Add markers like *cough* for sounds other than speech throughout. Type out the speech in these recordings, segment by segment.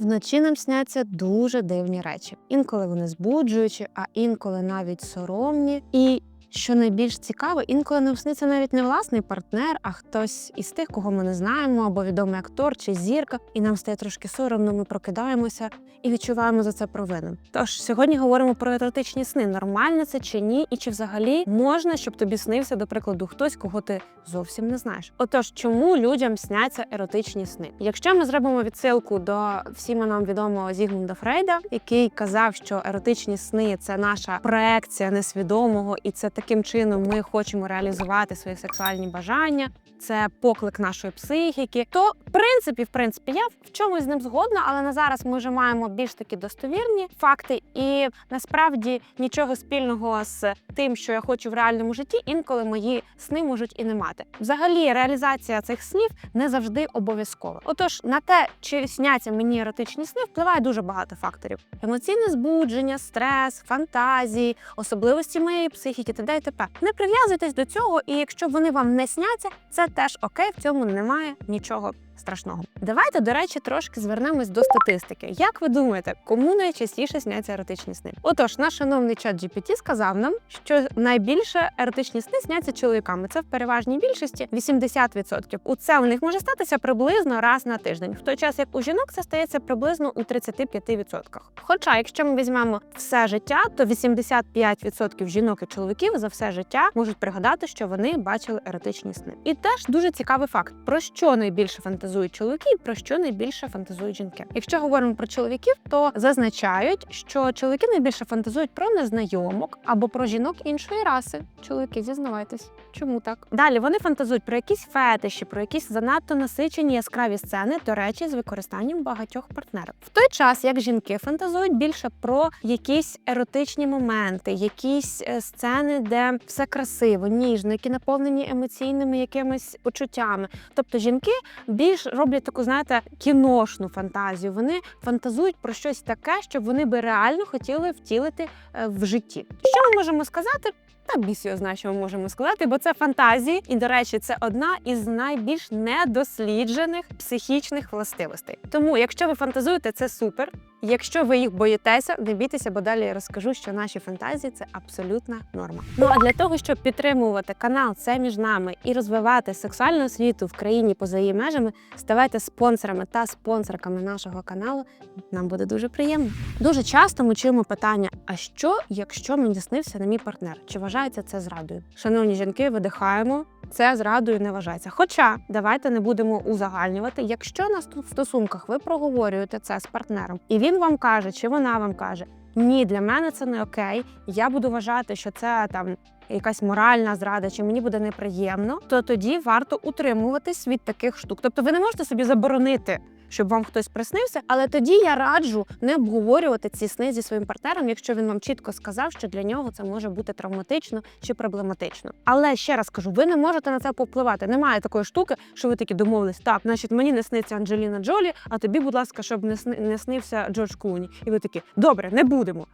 Вночі нам сняться дуже дивні речі. Інколи вони збуджуючі, а інколи навіть соромні. І що найбільш цікаво, інколи нам сниться навіть не власний партнер, а хтось із тих, кого ми не знаємо, або відомий актор чи зірка, і нам стає трошки соромно. Ми прокидаємося і відчуваємо за це провину. Тож сьогодні говоримо про еротичні сни. Нормально це чи ні, і чи взагалі можна, щоб тобі снився, до прикладу, хтось, кого ти зовсім не знаєш. Отож, чому людям сняться еротичні сни? Якщо ми зробимо відсилку до всім нам відомого Зігмунда Фрейда, який казав, що еротичні сни це наша проекція несвідомого, і це таким чином ми хочемо реалізувати свої сексуальні бажання. Це поклик нашої психіки. То в принципі, в принципі, я в чомусь з ним згодна, але на зараз ми вже маємо більш такі достовірні факти, і насправді нічого спільного з тим, що я хочу в реальному житті, інколи мої сни можуть і не мати. Взагалі, реалізація цих снів не завжди обов'язкова. Отож, на те, чи сняться мені еротичні сни, впливає дуже багато факторів: емоційне збудження, стрес, фантазії, особливості моєї психіки т.д. і т.п. Не прив'язуйтесь до цього, і якщо вони вам не сняться, це теж окей, в цьому немає нічого. Страшного, давайте до речі, трошки звернемось до статистики. Як ви думаєте, кому найчастіше сняться еротичні сни? Отож, наш шановний чат GPT сказав нам, що найбільше еротичні сни сняться чоловіками. Це в переважній більшості 80%. У це у них може статися приблизно раз на тиждень, в той час як у жінок це стається приблизно у 35%. Хоча, якщо ми візьмемо все життя, то 85% жінок і чоловіків за все життя можуть пригадати, що вони бачили еротичні сни. І теж дуже цікавий факт: про що найбільше фантазують чоловіки, і про що найбільше фантазують жінки. Якщо говоримо про чоловіків, то зазначають, що чоловіки найбільше фантазують про незнайомок або про жінок іншої раси. Чоловіки, зізнавайтесь, чому так? Далі вони фантазують про якісь фетиші, про якісь занадто насичені яскраві сцени, до речі, з використанням багатьох партнерів. В той час як жінки фантазують більше про якісь еротичні моменти, якісь е, сцени, де все красиво, ніжно, які наповнені емоційними якимись почуттями. Тобто жінки більш роблять таку, знаєте, кіношну фантазію. Вони фантазують про щось таке, що вони би реально хотіли втілити е, в житті. Що ми можемо сказати? Та біс його знає, що ми можемо сказати, бо це фантазії, і до речі, це одна із найбільш недосліджених психічних властивостей. Тому, якщо ви фантазуєте, це супер. Якщо ви їх боїтеся, не бійтеся, бо далі я розкажу, що наші фантазії це абсолютна норма. Ну а для того, щоб підтримувати канал це між нами і розвивати сексуальну освіту в країні поза її межами, ставайте спонсорами та спонсорками нашого каналу. Нам буде дуже приємно. Дуже часто ми чуємо питання: а що, якщо мені снився не мій партнер? Чи вважається це зрадою? Шановні жінки, видихаємо. Це зрадою не вважається. Хоча давайте не будемо узагальнювати. Якщо на в стосунках ви проговорюєте це з партнером, і він вам каже, чи вона вам каже: ні, для мене це не окей. Я буду вважати, що це там. Якась моральна зрада, чи мені буде неприємно, то тоді варто утримуватись від таких штук. Тобто, ви не можете собі заборонити, щоб вам хтось приснився, але тоді я раджу не обговорювати ці сни зі своїм партнером, якщо він вам чітко сказав, що для нього це може бути травматично чи проблематично. Але ще раз кажу, ви не можете на це повпливати. Немає такої штуки, що ви такі домовились. Так, значить, мені не сниться Анджеліна Джолі, а тобі, будь ласка, щоб не сни- не снився Джордж Клуні. І ви такі, добре, не будемо.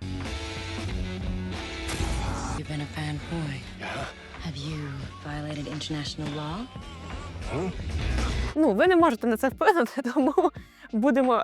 You've been a bad boy. Have you violated international law? Ну, ви не можете на це вплинути, *laughs* тому будемо е,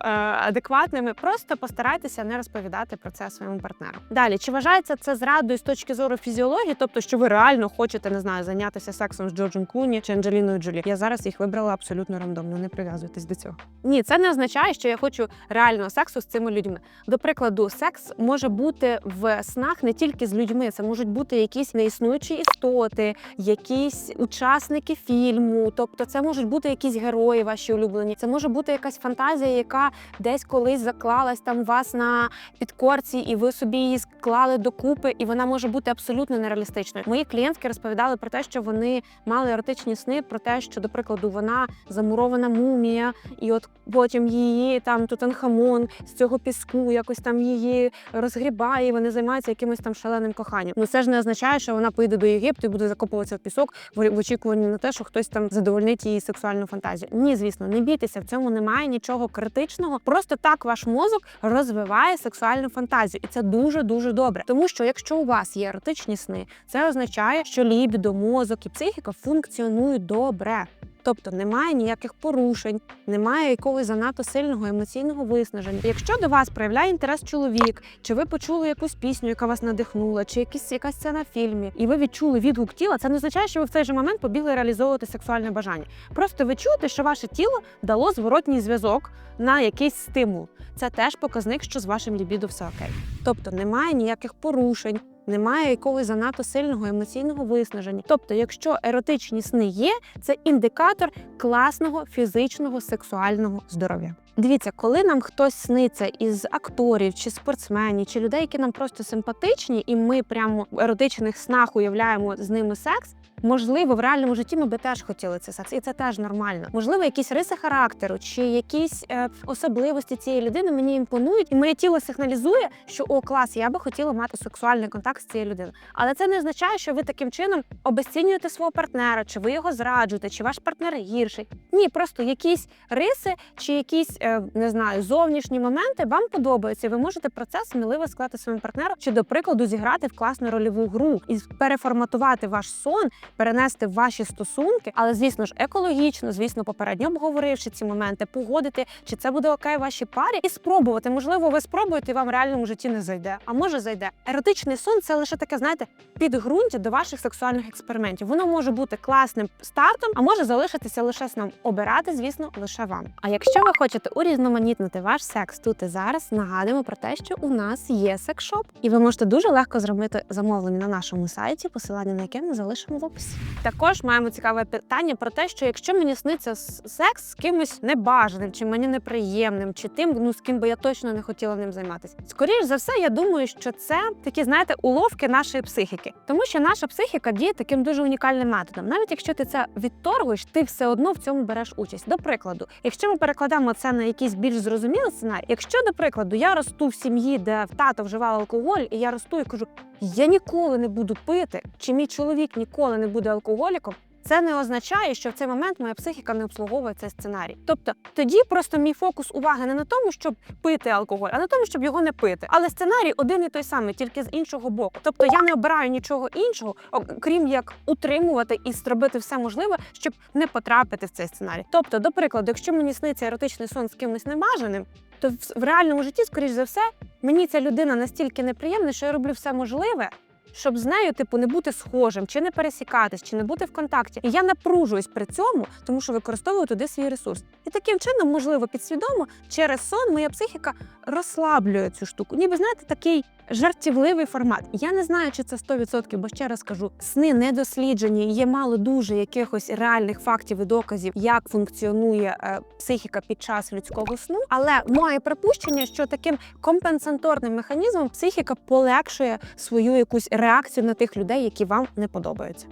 адекватними. Просто постарайтеся не розповідати про це своєму партнеру. Далі, чи вважається це зрадою з точки зору фізіології, тобто, що ви реально хочете не знаю, зайнятися сексом з Джорджем Клуні чи Анджеліною Джолі? Я зараз їх вибрала абсолютно рандомно. Не прив'язуйтесь до цього. Ні, це не означає, що я хочу реального сексу з цими людьми. До прикладу, секс може бути в снах не тільки з людьми, це можуть бути якісь неіснуючі істоти, якісь учасники фільму. Тобто, це можуть бути якісь герої ваші улюблені. Це може бути якась фантазія, яка десь колись заклалась там у вас на підкорці, і ви собі її склали докупи, і вона може бути абсолютно нереалістичною. Мої клієнтки розповідали про те, що вони мали еротичні сни, про те, що, до прикладу, вона замурована мумія, і от потім її там Тутанхамон з цього піску якось там її розгрібає. і Вони займаються якимось там шаленим коханням. Ну це ж не означає, що вона поїде до Єгипту і буде закопуватися в пісок в очікуванні на те, що хтось там задовольнить її сексуальну фантазію. Ні, звісно, не бійтеся, в цьому немає нічого критичного. Просто так ваш мозок розвиває сексуальну фантазію, і це дуже дуже добре. Тому що якщо у вас є еротичні сни, це означає, що лібідо, мозок і психіка функціонують добре. Тобто немає ніяких порушень, немає якогось занадто сильного емоційного виснаження. Якщо до вас проявляє інтерес чоловік, чи ви почули якусь пісню, яка вас надихнула, чи якісь якась сцена в фільмі, і ви відчули відгук тіла, це не означає, що ви в цей же момент побігли реалізовувати сексуальне бажання. Просто ви чуєте, що ваше тіло дало зворотній зв'язок на якийсь стимул. Це теж показник, що з вашим лібідо все окей. Тобто немає ніяких порушень, немає якогось занадто сильного емоційного виснаження. Тобто, якщо еротичні сни є, це індикатор класного фізичного сексуального здоров'я. Дивіться, коли нам хтось сниться із акторів чи спортсменів, чи людей, які нам просто симпатичні, і ми прямо в еротичних снах уявляємо з ними секс. Можливо, в реальному житті ми би теж хотіли цей секс, і це теж нормально. Можливо, якісь риси характеру чи якісь е, особливості цієї людини мені імпонують, і моє тіло сигналізує, що о, клас, я би хотіла мати сексуальний контакт з цією людиною. Але це не означає, що ви таким чином обесцінюєте свого партнера, чи ви його зраджуєте, чи ваш партнер гірший. Ні, просто якісь риси чи якісь е, не знаю зовнішні моменти вам подобаються. Ви можете про це сміливо сказати своєму партнеру, чи до прикладу зіграти в класну рольову гру і переформатувати ваш сон, перенести в ваші стосунки, але звісно ж екологічно, звісно, попередньо обговоривши ці моменти, погодити, чи це буде окей вашій парі, і спробувати. Можливо, ви спробуєте і вам в реальному житті не зайде. А може зайде. Еротичний сон це лише таке, знаєте, підґрунтя до ваших сексуальних експериментів. Воно може бути класним стартом, а може залишитися лише сном. Обирати, звісно, лише вам. А якщо ви хочете урізноманітнити ваш секс тут і зараз, нагадуємо про те, що у нас є секшоп, і ви можете дуже легко зробити замовлення на нашому сайті, посилання на яке ми залишимо в описі. Також маємо цікаве питання про те, що якщо мені сниться секс з кимось небажаним, чи мені неприємним, чи тим, ну з ким би я точно не хотіла ним займатися. Скоріш за все, я думаю, що це такі, знаєте, уловки нашої психіки, тому що наша психіка діє таким дуже унікальним методом. Навіть якщо ти це відторгуєш, ти все одно в цьому береш участь. До прикладу, якщо ми перекладемо це на якийсь більш зрозумілий сценарій, якщо до прикладу я росту в сім'ї, де тато вживав алкоголь, і я росту і кажу, я ніколи не буду пити, чи мій чоловік ніколи не буде алкоголіком. Це не означає, що в цей момент моя психіка не обслуговує цей сценарій. Тобто тоді просто мій фокус уваги не на тому, щоб пити алкоголь, а на тому, щоб його не пити. Але сценарій один і той самий, тільки з іншого боку. Тобто я не обираю нічого іншого, окрім як утримувати і зробити все можливе, щоб не потрапити в цей сценарій. Тобто, до прикладу, якщо мені сниться еротичний сон з кимось небажаним, то в- реальному житті, скоріш за все, мені ця людина настільки неприємна, що я роблю все можливе. Щоб з нею, типу, не бути схожим, чи не пересікатись, чи не бути в контакті. І я напружуюсь при цьому, тому що використовую туди свій ресурс. І таким чином, можливо, підсвідомо, через сон моя психіка розслаблює цю штуку. Ніби знаєте, такий жартівливий формат. Я не знаю, чи це 100%, бо ще раз кажу, сни не досліджені. Є мало дуже якихось реальних фактів і доказів, як функціонує е, психіка під час людського сну. Але моє припущення, що таким компенсаторним механізмом психіка полегшує свою якусь реакцію на тих людей, які вам не подобаються.